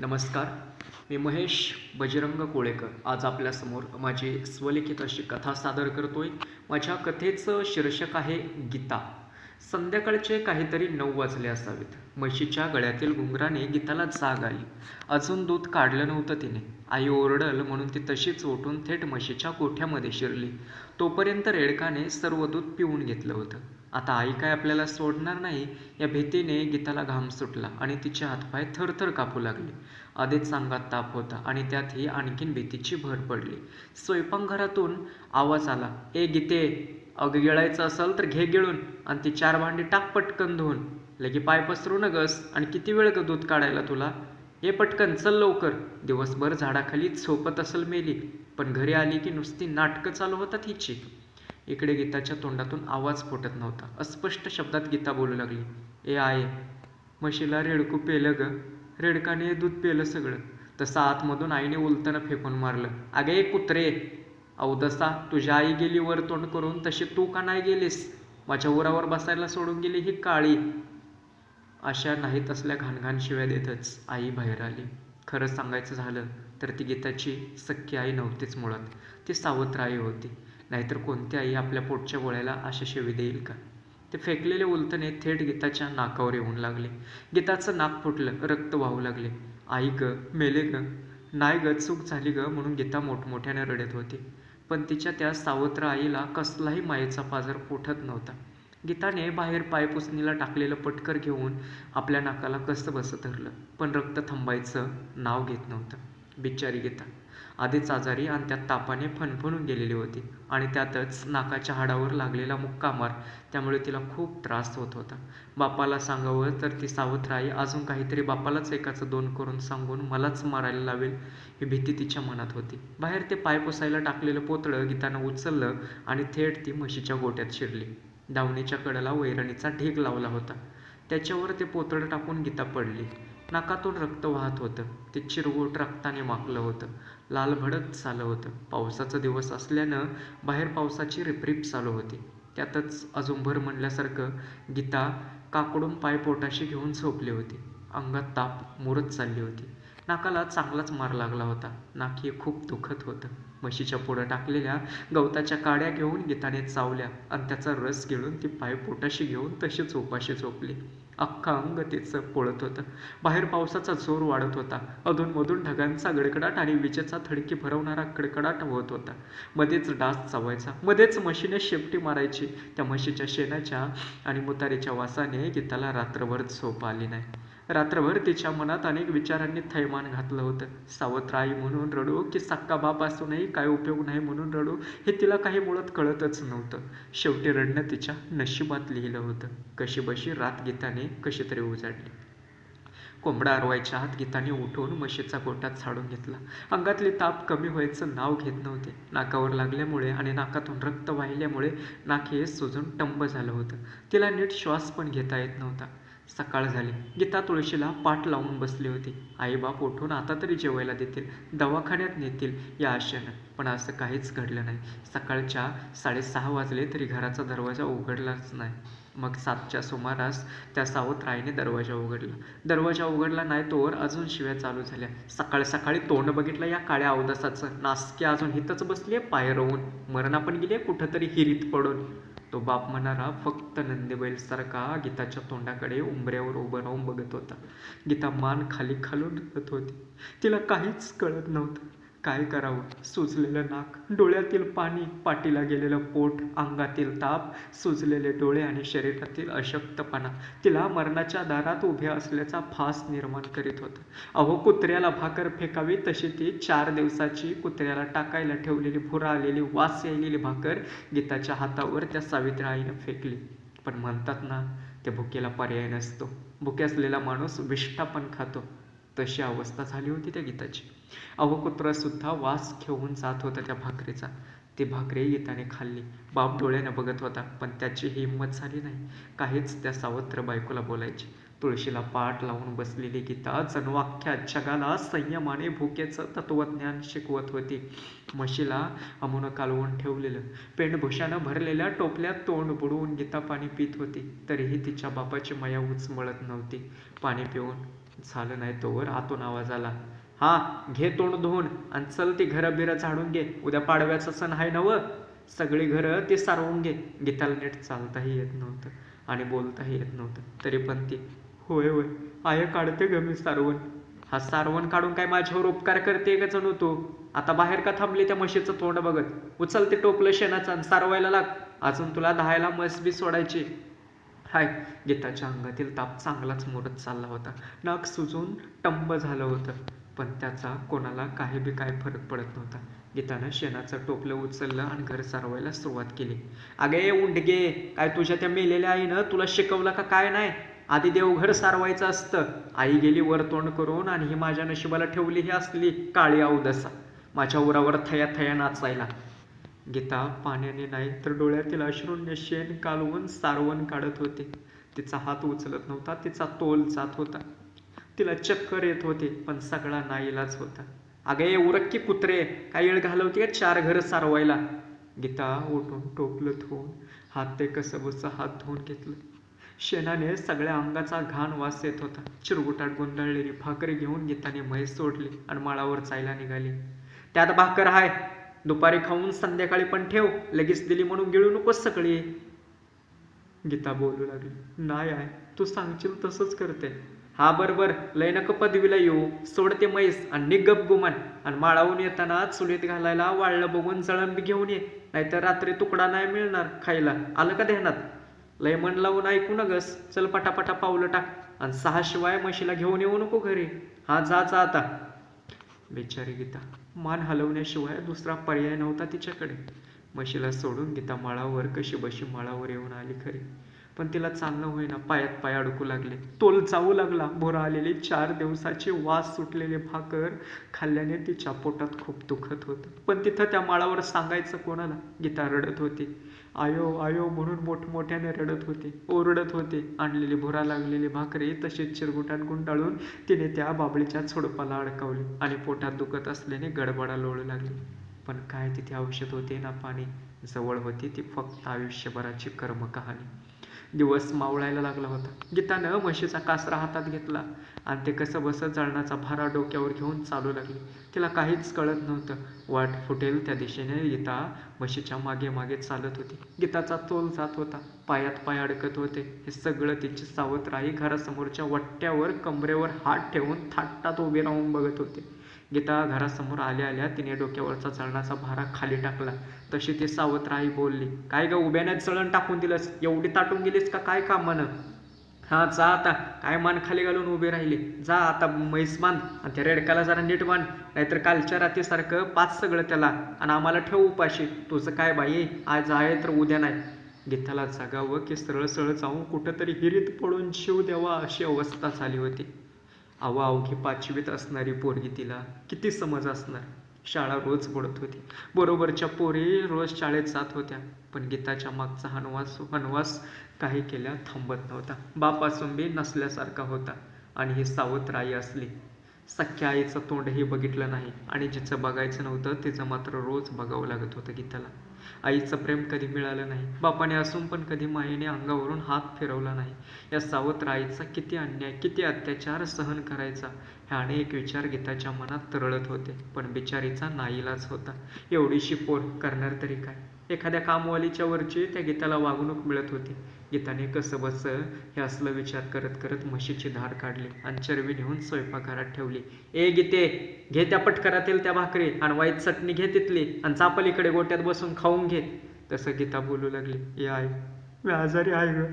नमस्कार. मी महेश बजरंग कोळेकर. आज आपल्यासमोर माझी स्वलिखित अशी कथा सादर करतोय. माझ्या कथेचं शीर्षक आहे गीता. संध्याकाळचे काहीतरी नऊ वाजले असावेत. म्हशीच्या गळ्यातील घुंगराने गीताला जाग आली. अजून दूध काढलं नव्हतं तिने. आई ओरडल म्हणून ती तशीच उठून थेट म्हशीच्या कोठ्यामध्ये शिरली. तोपर्यंत रेडकाने सर्व दूध पिऊन घेतलं होतं. आता आई काय आपल्याला सोडणार नाही या भीतीने गीताला घाम सुटला आणि तिचे हातपाय थरथर कापू लागले. आधीच अंगात ताप होता आणि त्यातही आणखीन भीतीची भर पडली. स्वयंपाकघरातून आवाज आला ए गीते अगं गिळायचं असेल तर घे गिळून आणि ती चार भांडी टाक पटकन धुवून. लगे पाय पसरू न गस आणि किती वेळ ग दूध काढायला तुला? हे पटकन चल लवकर. दिवसभर झाडाखाली झोपत असेल मेली पण घरी आली की नुसती नाटकं चालू होतात हिची. इकडे गीताच्या तोंडातून आवाज फुटत नव्हता. अस्पष्ट शब्दात गीता बोलू लागली. ए आय म्हशीला रेडकू पेलं ग. रेडकाने दूध पेलं सगळं. तसं आतमधून आईने उलतनं फेकून मारलं. अगे कुत्रे अवदसा तुझी आई गेली वर तोंड करून तशी तू का नाही गेलीस? माझ्या उरावर बसायला सोडून गेली ही काळी. अशा नाहीत असल्या घाणघाण शिव्या देतच आई बाहेर आली. खरं सांगायचं झालं तर ती गीताची सख्खी आई नव्हतीच मुळात. ती सावत्र आई होती. नाहीतर कोणती आई आपल्या पोटच्या गोळ्याला अशा शेवी देईल का? ते फेकलेले उलतणे थेट गीताच्या नाकावर येऊन लागले. गीताचं नाक फुटलं रक्त वाहू लागले. आई ग मेले ग. नाही ग चूक झाली ग म्हणून गीता मोठमोठ्याने रडत होती. पण तिच्या त्या सावत्र आईला कसलाही मायेचा पाजर पोठत नव्हता. गीताने बाहेर पायपुसणीला टाकलेलं पटकर घेऊन आपल्या नाकाला कसं बसं धरलं. पण रक्त थांबायचं नाव घेत नव्हतं. बिचारी गीता. आधीच आजारी आणि त्या तापाने फणफणून गेलेली होती. आणि त्यातच नाकाच्या हाडावर लागलेला मुक्कामार. त्यामुळे तिला खूप त्रास होत होता. बापाला सांगावं तर ती सावत्राई अजून काहीतरी बापालाच एकाचं दोन करून सांगून मलाच मारायला लावेल ही भीती तिच्या मनात होती. बाहेर ते पाय पुसायला टाकलेलं पोतळं गीतानं उचललं आणि थेट ती म्हशीच्या गोट्यात शिरली. दावणीच्या कडेला वैरणीचा ढीग लावला होता. त्याच्यावर ते पोतळं टाकून गीता पडली. नाकातून रक्त वाहत होतं. ते चिरगोट रक्ताने माकलं होतं. लालभडत चाललं होतं. पावसाचा दिवस असल्यानं बाहेर पावसाची रिपरिप चालू होती. त्यातच अजून भर म्हणल्यासारखं गीता काकडून पाय पोटाशी घेऊन झोपली होती. अंगात ताप मुरत चालली होती. नाकाला चांगलाच मार लागला होता. नाक हे खूप दुखत होतं. म्हशीच्या पुढं टाकलेल्या गवताच्या काड्या घेऊन गीताने चावल्या आणि त्याचा रस गिळून ती पाय पोटाशी घेऊन तशीच उपाशी झोपली. अख्खा अंग तिचं पोळत होतं. बाहेर पावसाचा जोर वाढत होता. अधूनमधून ढगांचा गडकडाट आणि विजेचा थडकी भरवणारा कडकडाट होत होता. मध्येच डास चावायचा. मध्येच म्हशीने शेपटी मारायची. त्या म्हशीच्या शेणाच्या आणि मुतारीच्या वासाने गीताला रात्रभर झोप आली नाही. रात्रभर तिच्या मनात अनेक विचारांनी थैमान घातलं होतं. सावत्र राई म्हणून रडू की सक्का बाप असूनही काय उपयोग नाही म्हणून रडू हे तिला काही मुळात कळतच नव्हतं. शेवटी रडणं तिच्या नशिबात लिहिलं होतं. कशी बशी रात गीताने कशी तरी उजाडली. कोंबडा अरवायच्या हात गीताने उठवून म्हशीचा गोटा झाडून घेतला. अंगातले ताप कमी व्हायचं नाव घेत नव्हते. नाकावर लागल्यामुळे आणि नाकातून रक्त वाहिल्यामुळे नाक हे सुजून टंब झालं होतं. तिला नीट श्वास पण घेता येत नव्हता. सकाळ झाली. गीता तुळशीला पाठ लावून बसली होती. आईबाप उठून आता तरी जेवायला देतील दवाखान्यात नेतील या आशेनं. पण असं काहीच घडलं नाही. सकाळच्या साडेसहा वाजले तरी घराचा दरवाजा उघडलाच नाही. मग सातच्या सुमारास त्या सावत्र आईने दरवाजा उघडला. दरवाजा उघडला नाही तोवर अजून शिव्या चालू झाल्या. सकाळ सकाळी तोंड बघितलं या काळ्या अवदासाचं. नासकी अजून हिथंच बसली पाय रोवून मरणा पण गेली कुठंतरी हिरीत पडून. तो बाप म्हणारा फक्त नंदीबैल सारखा गीताच्या तोंडाकडे उंबऱ्यावर उभं राहून बघत होता. गीता मान खाली खालून रडत होती. तिला काहीच कळत नव्हतं. काय करावं? सुजलेलं नाक डोळ्यातील पाणी पाठीला गेलेलं पोट अंगातील ताप सुजलेले डोळे आणि शरीरातील अशक्तपणा. तिला मरणाच्या दारात उभ्या असल्याचा फास निर्माण करीत होता. अहो कुत्र्याला भाकर फेकावी तशी ती चार दिवसाची कुत्र्याला टाकायला ठेवलेली भुरा आलेली वास यायलेली भाकर गीताच्या हातावर त्या सावित्री आईनं फेकली. पण म्हणतात ना त्या भुकेला पर्याय नसतो. भुके असलेला माणूस विष्ठा पण खातो. तशी अवस्था झाली होती त्या गीताची. अवकुत्रासुद्धा वास घेऊन जात होता त्या भाकरीचा. ती भाकरी गीताने खाल्ली. बाप डोळ्याने बघत होता पण त्याची हिंमत झाली नाही. काहीच त्या सावत्र बायकोला बोलायची. तुळशीला पाठ लावून बसलेली गीता जणू अख्ख्या जगाला संयमाने भुकेचं तत्वज्ञान शिकवत होती. म्हशीला अमुनं कालवून ठेवलेलं. पेंडभुशानं भरलेल्या टोपल्यात तोंड बुडवून गीता पाणी पित होती. तरीही तिच्या बापाची मया उचमळत नव्हती. पाणी पिऊन झालं नाही तोवर आतून आवाज आला. हा घे तोंड धुवून आणि चल ती घरं बिरं झाडून घे. उद्या पाडव्याचा सण आहे नव. सगळी घरं ते सारवून घे. गीताला नीट चालताही येत नव्हतं आणि बोलताही येत नव्हतं. तरी पण ती होय होय आय काढते ग मी सारवण हा सारवण काढून काय माझ्यावर उपकार करते का जणू तू? आता बाहेर का थांबली त्या म्हशीचं तोंड बघत? उचल ते टोपलं शेणाचं आणि सारवायला लाग. अजून तुला दहायला म्हस बी सोडायची. हाय गीताच्या अंगातील ताप चांगलाच मोरत चालला होता. नाक सुजून टंब झालं होतं पण त्याचा कोणाला काही बी काय फरक पडत नव्हता. गीतानं शेणाचं टोपलं उचललं आणि घर सारवायला सुरुवात केली. अगे उंडगे काय तुझ्या त्या मेलेल्या आईनं तुला शिकवलं का काय नाही? आधी देवघर सारवायचं असतं. आई गेली वर तोंड करून आणि ही माझ्या नशिबाला ठेवली ही असली काळी अवदसा माझ्या उरावर थया थया नाचायला. गीता पाण्याने नाही तर डोळ्यातील अश्रूंने शेण कालवून सारवण काढत होते. तिचा हात उचलत नव्हता तिचा तोल जात होता. तिला चक्कर येत होते पण सगळा नाईलाच होता. अगे ये उरक्की कुत्रे काय येळ घालवते का चार घर सारवायला? गीता उठून टोपलं धुवून हात ते कसबूचा हात धुवून घेतलं. शेणाने सगळ्या अंगाचा घाण वास येत होता. चिरगुटात गुंडाळलेली भाकरी घेऊन गीताने म्हैस सोडली आणि माळावर जायला निघाली. त्यात भाकर आहे दुपारी खाऊन संध्याकाळी पण ठेव. लगेच दिली म्हणून गिळू नकोस सगळी. गीता बोलू लागली. नाही आहे. तू सांगशील तसंच करते. हा बरोबर. लय नक पदवीला येऊ. सोडते म्हैस आणि निगप गुमान. आणि माळावून येताना चुलीत घालायला वाळलं बघून जळंबी घेऊन ये. नाहीतर रात्री तुकडा नाही मिळणार खायला. आलं का ध्यानात? लय मन लावून ऐकू नगस. चल पटापटा पावलं टाक. आणि सहा शिवाय म्हशीला घेऊन येऊ नको घरी. हा जा जा आता. बिचारी गीता. मान हलवण्याशिवाय दुसरा पर्याय नव्हता तिच्याकडे. म्हशीला सोडून गीता माळावर कशी बशी माळावर येऊन आली खरी. पण तिला चालणं होईना पायात पाय अडकू लागले. तोल जाऊ लागला. भोरा आलेली चार दिवसाचे वास सुटलेले भाकर खाल्ल्याने तिच्या पोटात खूप दुखत होतं. पण तिथं त्या माळावर सांगायचं कोणाला? गीता रडत होती. आयो आयो म्हणून मोठमोठ्याने रडत होते. ओरडत होते. आणलेली भुरा लागलेली भाकरी तशीच चिरगुटात गुंडाळून तिने त्या बाबळीच्या छोडपाला अडकवली आणि पोटात दुखत असल्याने गडबडा लोळू लागली. पण काय तिथे औषध होते ना पाणी? जवळ होती ती फक्त आयुष्यभराची कर्म कहाणी दिवस मावळायला लागला होता. गीतानं म्हशीचा कासरा हातात घेतला आणि ते कसं बसत जळणाचा भारा डोक्यावर घेऊन चालू लागली. तिला काहीच कळत नव्हतं. वाट फुटेल त्या दिशेने गीता म्हशीच्या मागे मागे चालत होती. गीताचा तोल जात होता. पायात पाय अडकत होते. हे सगळं तिची सावत्राई घरासमोरच्या वट्ट्यावर कमरेवर हात ठेवून थाटात उभे राहून बघत होते. गीता घरासमोर आल्या आल्या तिने डोक्यावरचा चळणाचा भारा खाली टाकला. तशी ती सावत्राई बोलली काय ग उभ्याने चळण टाकून दिलंस? एवढी ताटून गेलीस का? काय कामानं हा जा आता. काय मान खाली घालून उभे राहिले? जा आता म्हैस बांध आणि त्या रेडकाला जरा नीट बांध नाहीतर कालच्या रात्रीसारखं पाच सगळं त्याला. आणि आम्हाला ठेव उपाशी. तुझं काय बाई? आज आहे तर उद्या नाही. गीताला जागावं की सरळ सरळ जाऊन कुठंतरी हिरीत पडून शिव द्यावा अशी अवस्था झाली होती. अवा अवघी पाचवीत असणारी पोरगी तिला किती समज असणार? शाळा रोज बुडत होती. बरोबरच्या पोरी रोज शाळेत जात होत्या पण गीताच्या मागचा हनवास हनवास काही केल्या थांबत नव्हता. बापासून बी नसल्यासारखा होता आणि ही सावत्र आई असली. सख्या आईचं तोंडही बघितलं नाही आणि जिचं बघायचं नव्हतं तिचं मात्र रोज बघावं लागत होतं गीताला. आईचं प्रेम कधी मिळालं नाही. बापाने असून पण कधी मायेने अंगावरून हात फिरवला नाही. या सावत्र आईचा किती अन्याय किती अत्याचार सहन करायचा? ह्याने अनेक विचार गीताच्या मनात तरळत होते पण बिचारीचा नाईलाच होता. एवढीशी पोर करणार तरी काय? एखाद्या कामवालीच्या वरची त्या गीताला वागणूक मिळत होती. गीताने कसं बस हे असलं विचार करत करत म्हशीची धार काढली आणि चरवी नेऊन स्वयंपाकघरात ठेवली. ए गीते घे त्या पटकरातील त्या भाकरी आणि वाईट चटणी घे तिथली आणि चापलीकडे गोट्यात बसून खाऊन घे. तसं गीता बोलू लागली. ए आई मी आजारी आहे ग.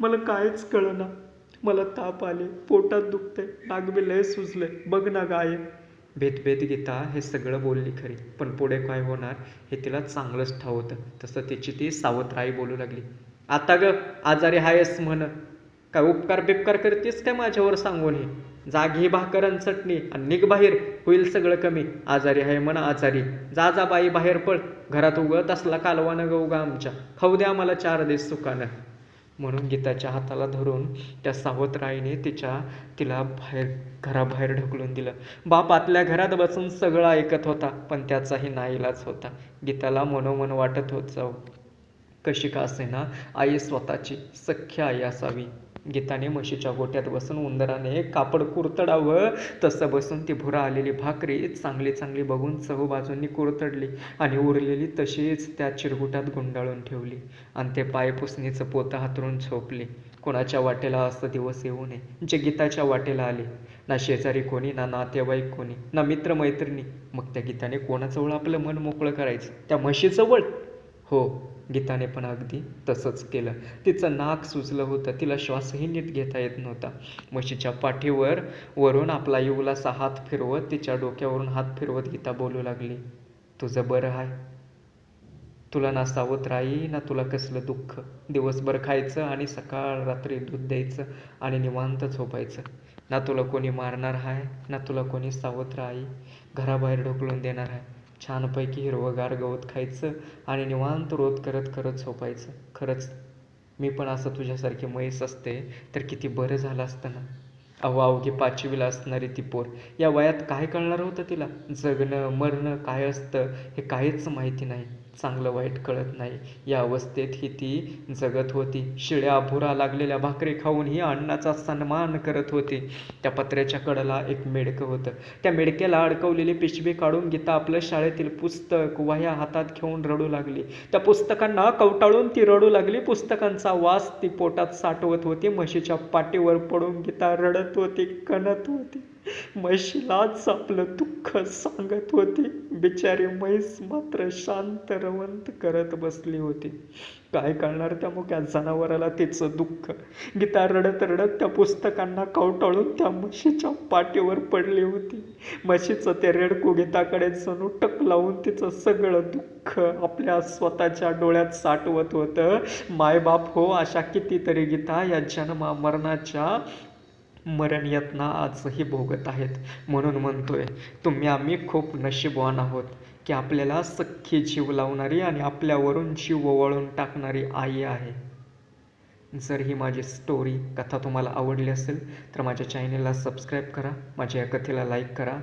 मला काहीच कळना. मला ताप आले पोटात दुखतंय नागबी लय सुजले बघ ना गाय. भेत भेत गीता हे सगळं बोलली खरी पण पुढे काय होणार हे तिला चांगलंच ठाव होतं. तसं तिची ती सावत्राई बोलू लागली. आता ग आजारी हायस म्हण. काय उपकार बिपकार करतेस काय माझ्यावर सांगून हे? जागी घे भाकर चटणी आणि निघ बाहेर. होईल सगळं कमी. आजारी आहे म्हणा आजारी. जा जा बाई बाहेर पळ. घरात उगत असला कालवा न ग उगा आमच्या. खाऊ द्या मला चार दिवस सुखानं. म्हणून गीताच्या हाताला धरून त्या सावत्राईने तिच्या तिला बाहेर घराबाहेर ढकलून दिलं. बाप आतल्या घरात बसून सगळं ऐकत होता पण त्याचाही नाईलाज होता. गीताला मनोमन वाटत होत जाऊ कशी का असेना आई स्वतःची सख्य आई असावी. गीताने म्हशीच्या गोट्यात बसून उंदराने कापड कुरतडावं. तसं बसून ती भुरा आलेली भाकरी चांगली चांगली बघून चहू बाजूंनी कुरतडली आणि उरलेली तशीच त्या चिरगुटात गुंडाळून ठेवली. आणि ते पायपुसणीचं पोतं हातरून झोपले. कोणाच्या वाटेला असं दिवस येऊ नये. जे गीताच्या वाटेला आले. ना शेजारी कोणी ना नातेवाईक कोणी ना मित्रमैत्रिणी. मग त्या गीताने कोणाजवळ आपलं मन मोकळं करायचं? त्या म्हशीजवळ हो. गीताने पण अगदी तसंच केलं. तिचं नाक सुजलं होतं. तिला श्वासही नीट घेता येत नव्हता. म्हशीच्या पाठीवर वरून आपला येऊलासा हात फिरवत तिच्या डोक्यावरून हात फिरवत गीता बोलू लागली तुझं बरं आहे. तुला ना सावत्र आई ना तुला कसलं दुःख. दिवसभर खायचं आणि सकाळ रात्री दूध द्यायचं आणि निवांत झोपायचं. ना तुला कोणी मारणार आहे ना तुला कोणी सावत्र आई घराबाहेर ढोकलून देणार आहे. छानपैकी हिरवंगार गवत खायचं आणि निवांत रोध करत करत झोपायचं. खरंच मी पण असं तुझ्यासारखी म्हैस असते तर किती बरं झालं असतं ना. अहो अवघी पाचवीला असणारी ती पोर. या वयात काय कळणार होतं तिला? जगणं मरणं काय असतं हे काहीच माहिती नाही. चांगलं वाईट कळत नाही. या अवस्थेत ही ती जगत होती. शिळ्या भुरा लागलेल्या भाकरी खाऊन ही अण्णाचा सन्मान करत होती. त्या पत्र्याच्या कडेला एक मेडकं होतं. त्या मेडक्याला अडकवलेली पिशवी काढून गीता आपलं शाळेतील पुस्तक वह्या हातात घेऊन रडू लागली. त्या पुस्तकांना कवटाळून ती रडू लागली. पुस्तकांचा वास ती पोटात साठवत होती. म्हशीच्या पाठीवर पडून गीता रडत होती कणत होती. म्हशीलाच आपलं दुःख सांगत होती. बिचारी म्हैस मात्र शांत रवंत करत बसली होती. काय कळणार त्या मुक्या जनावराला तिचं दुःख? गीता रडत रडत त्या पुस्तकांना कवटाळून त्या म्हशीच्या पाठीवर पडली होती. म्हशीचं ते रेडकू गीताकडे जणू टक लावून तिचं सगळं दुःख आपल्या स्वतःच्या डोळ्यात साठवत होतं. मायबाप हो अशा कितीतरी गीता या जन्मा मरणाच्या मरण यातना आजही भोगत आहेत म्हणून म्हणतोय तुम्ही आम्ही खूप नशीबवान आहोत की आपल्याला सख्खी जीव लावणारी आणि आपल्यावरून जीव ओवाळून टाकणारी आई आहे. जर ही माझी स्टोरी कथा तुम्हाला आवडली असेल तर माझ्या चॅनेलला सबस्क्राईब करा माझ्या या कथेला लाईक करा